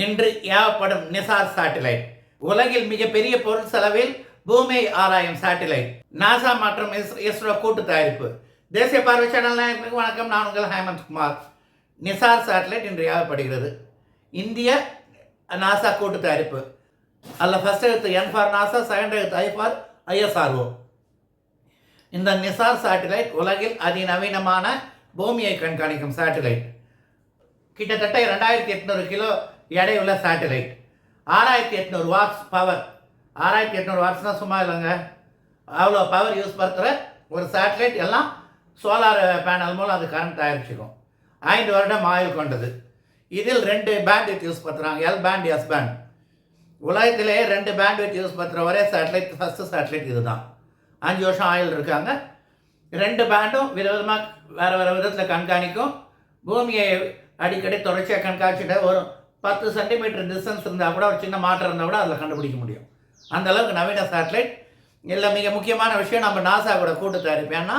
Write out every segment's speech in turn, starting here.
இன்று ஏவப்படும் நிசார் சாட்டிலைட். உலகில் மிகப்பெரிய பொருள் செலவில் பூமியை ஆராயும் சேட்டிலைட். நாசா மற்றும் இஸ்ரோ கூட்டு தயாரிப்பு. தேசிய பார்வை சேனல் நேயர்களுக்கு வணக்கம். நான் உங்கள் ஹேமந்த் குமார். நிசார் சேட்டலைட் இன்று ஏவப்படுகிறது. இந்திய நாசா கூட்டு தயாரிப்பு. அதில் ஃபர்ஸ்ட் எழுத்து என் ஃபார் நாசா செகண்ட் எழுத்து ஐ ஃபார் ஐஎஸ்ஆர்ஓ இந்த நிசார் சேட்டலைட் உலகில் அதிநவீனமான பூமியை கண்காணிக்கும் சேட்டலைட். கிட்டத்தட்ட ரெண்டாயிரத்தி எட்நூறு கிலோ எடையுள்ள சேட்டலைட் ஆறாயிரத்தி எட்நூறு வாட்ஸ் பவர் ஆறாயிரத்தி எட்நூறு வாட்ஸ்னால் சும்மா இல்லைங்க. அவ்வளோ பவர் யூஸ் பண்ணுற ஒரு சேட்டலைட் எல்லாம் சோலார் பேனல் மூலம் அது கரண்ட் தயாரிச்சுக்கும். ஐந்து வருடம் ஆயுள் கொண்டது. இதில் ரெண்டு பேண்ட்வித் யூஸ் பண்ணுறாங்க எல் பேண்ட் எஸ் பேண்ட் உலகத்திலேயே ரெண்டு பேண்ட்வித் யூஸ் பண்ணுற ஒரே சேட்டலைட் ஃபஸ்ட்டு சேட்டலைட் இதுதான். அஞ்சு வருஷம் ஆயுள் இருக்காங்க. ரெண்டு பேண்டும் விதவிதமாக வேறு வேறு விதத்தில் கண்காணிக்கும். பூமியை அடிக்கடி தொடர்ச்சியாக கண்காட்சிட்டு வரும். பத்து சென்டிமீட்டர் டிஸ்டன்ஸ் இருந்தால் கூட ஒரு சின்ன மாற்றம் இருந்தால் கூட அதில் கண்டுபிடிக்க முடியும். அந்த அளவுக்கு நவீன சேட்டலைட் இல்லை மிக முக்கியமான விஷயம் நம்ம நாசா கூட கூட்டு தயாரிப்பு. ஏன்னா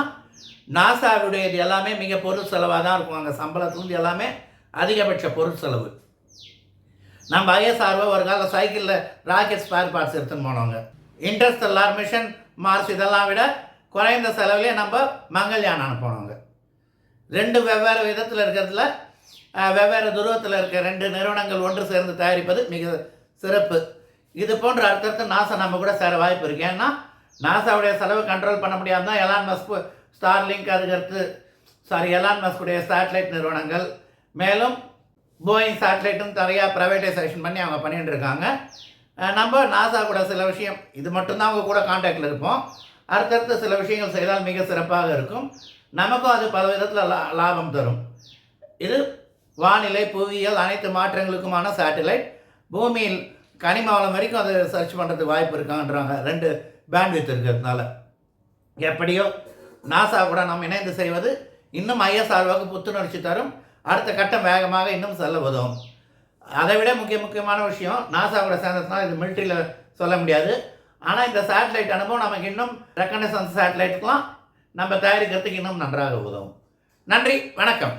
நாசாவுடைய இது எல்லாமே மிக பொருள் செலவாக தான் இருக்கும். அங்கே சம்பளத்துலேருந்து எல்லாமே அதிகபட்ச பொருள் செலவு. நம்ம ஐஎஸ்ஆர்ஓ ஒரு காலம் சைக்கிளில் ராக்கெட் ஸ்பேர் பார்ட்ஸ் எடுத்துன்னு போனவங்க. இன்டர்ஸ்டெல்லார் மிஷன் மார்ஸ் இதெல்லாம் விட குறைந்த செலவுலேயே நம்ம மங்கள்யான் அனுப்பினவங்க ரெண்டு வெவ்வேறு விதத்தில் இருக்கிறதுல வெவ்வேறு துருவத்தில் இருக்க ரெண்டு நிறுவனங்கள் ஒன்று சேர்ந்து தயாரிப்பது மிக சிறப்பு. இது போன்ற அடுத்தடுத்த நாசா நம்ம கூட சேர வாய்ப்பு இருக்குது ஏன்னா நாசாவுடைய செலவு கண்ட்ரோல் பண்ண முடியாமல் தான் எலான் மஸ்க் ஸ்டார்லிங்க் அதுக்கடுத்து சாரி எலான் மஸ்குடைய சேட்டலைட் நிறுவனங்கள் மேலும் போயிங் சேட்டலைட்டும் நிறையா ப்ரைவேட்டைசேஷன் பண்ணி அவங்க பண்ணிகிட்டு இருக்காங்க. நம்ம நாசா கூட சில விஷயம் இது மட்டும்தான் அவங்க கூட காண்டாக்டில் இருப்போம். அடுத்தடுத்து சில விஷயங்கள் செய்தால் மிக சிறப்பாக இருக்கும். நமக்கும் அது பல விதத்தில் லா லாபம் தரும். இது வானிலை புவியியல் அனைத்து மாற்றங்களுக்குமான சேட்டலைட் பூமியில் கனிம வளம் வரைக்கும் அதை சர்ச் பண்ணுறதுக்கு வாய்ப்பு இருக்கான்றாங்க. ரெண்டு பேண்ட்வித் இருக்கிறதுனால. எப்படியோ நாசா கூட நாம் இணைந்து செய்வது இன்னும் ஐஎஸ்ஆர்ஓக்கு புத்துணர்ச்சி தரும். அடுத்த கட்டம் வேகமாக இன்னும் செல்ல உதவும். அதை விட முக்கிய முக்கியமான விஷயம் நாசா கூட சேர்ந்ததுனால இது மிலிட்ரியில் சொல்ல முடியாது. ஆனால் இந்த சேட்டலைட் அனுபவம் நமக்கு இன்னும் ரெக்கனசன்ஸ் சேட்டலைட்டுக்கெலாம் நம்ம தயாரிக்கிறதுக்கு இன்னும் நன்றாக உதவும். நன்றி வணக்கம்.